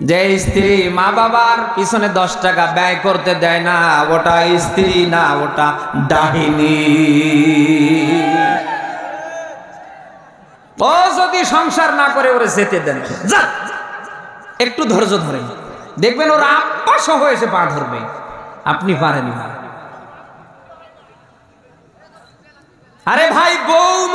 যে স্ত্রী মা বাবার পিছনে দশ টাকা ব্যয় করতে দেয় না, ওটা স্ত্রী না, ওটা ডাহিনী ও যদি সংসার না করে, ওরে যেতে দেন। যা, একটু ধৈর্য ধরে। দেখবেন ওর আপ্পা সহ এসে পা ধরবে। আপনি পারেন আরে ভাই, বউ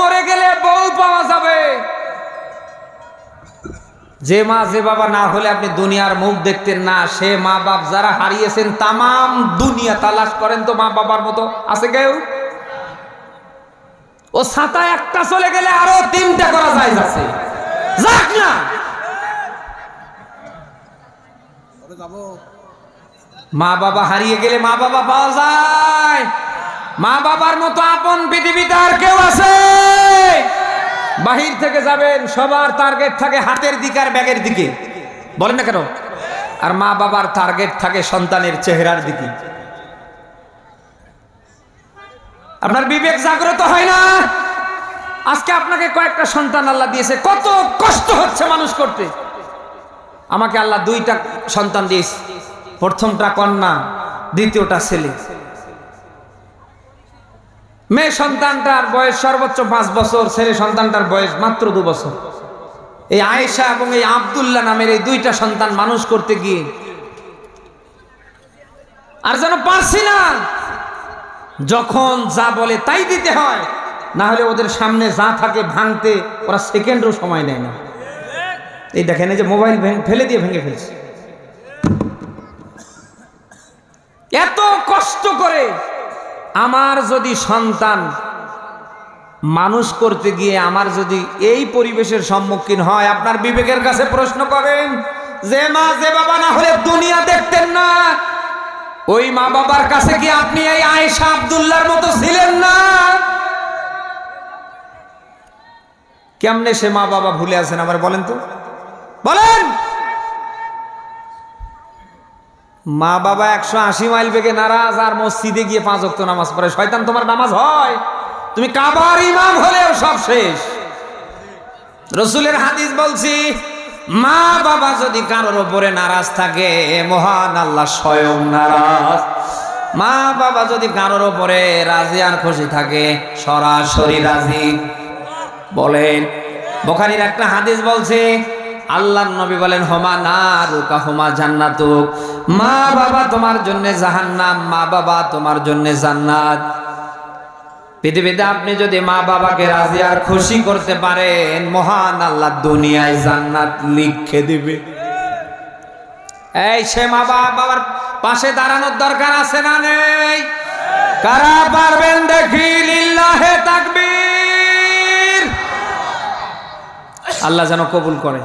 যে মা, যে বাবা না হলে আপনি দুনিয়ার মুখ দেখতেন না, সে মা বাপ যারা হারিয়েছেন তামাম দুনিয়া তালাশ করেন তো মা বাবার মতো। আছে কেউ? ও ছাতা একটা চলে গেলে আরও তিনটা করা যায় যাচ্ছে যাক না। মা বাবা হারিয়ে গেলে মা বাবা পাওয়া যায়। মা বাবার মতো আপন পৃথিবীতে আর কেউ আছে। বাহির থেকে যাবেন, সবার টার্গেট থাকে হাতের দিকে আর ব্যাগের দিকে। বলেন না কেন? আর মা বাবার টার্গেট থাকে সন্তানের চেহারার দিকে। আপনার বিবেক জাগ্রত হয় না? আজকে আপনাকে কয়েকটা সন্তান আল্লাহ দিয়েছে। কত কষ্ট হচ্ছে মানুষ করতে। আমাকে আল্লাহ দুইটা সন্তান দিয়েছে। প্রথমটা কন্যা, দ্বিতীয়টা ছেলে। মেয়ে সন্তানটার বয়স সর্বোচ্চ পাঁচ বছর, ছেলে সন্তানটার বয়স মাত্র দু বছর। এই আয়েশা এবং এই আবদুল্লাহ নামের এই দুইটা সন্তান মানুষ করতে গিয়ে আর যেন পারছি না, যখন যা বলে তাই দিতে হয়, না হলে ওদের সামনে যা থাকে ভাঙতে ওরা সেকেন্ডও সময় নেয় না। এই দেখেন যে মোবাইল ফেলে দিয়ে ভেঙে ফেলছে। এত কষ্ট করে আমার যদি সন্তান মানুষ করতে গিয়ে আমার যদি এই পরিবেশের সম্মুখীন হয়, আপনার বিবেকের কাছে প্রশ্ন করেন, যে মা, যে বাবা না হলে দুনিয়া দেখতেন না। ওই মা বাবার কাছে কি আপনি এই আয়েশা আব্দুল্লাহর মতো ছিলেন না? কেমনে সে মা বাবা ভুলে আছেন? আমার বলেন তো। বলেন! মা বাবা একশো আশি মাইল বেগে নারাজ আর মসজিদে গিয়ে পাঁচ অক্ত নামাজ পড়ে। শয়তান, তোমার নামাজ হয়? তুমি কাবার ইমাম হলেও সব শেষ। রসুলের হাদিস বলছি মা বাবা যদি কারোর ওপরে নারাজ থাকে, মহান আল্লাহ স্বয়ং নারাজ। মা বাবা যদি কারোর ওপরে রাজি আর খুশি থাকে, সরাসরি রাজি। বলেন, বোখারির একটা হাদিস বলছে আল্লাহ নবী বলেন, হোমা না রুকা হোমা জান্নাতুক। মা বাবা তোমার জন্য জাহান্নাম, মা বাবা তোমার জন্য জান্নাত। পৃথিবীতে আপনি যদি মা বাবাকে রাজি আর খুশি করতে পারেন, মহান আল্লাহ দুনিয়ায় জান্নাত লিখে দিবে। এই সে মা বাবা বাবার পাশে দাঁড়ানোর দরকার আছে না নেই? কারা পারবেন দেখি? লিল্লাহে তাকবীর। আল্লাহ যেন কবুল করে।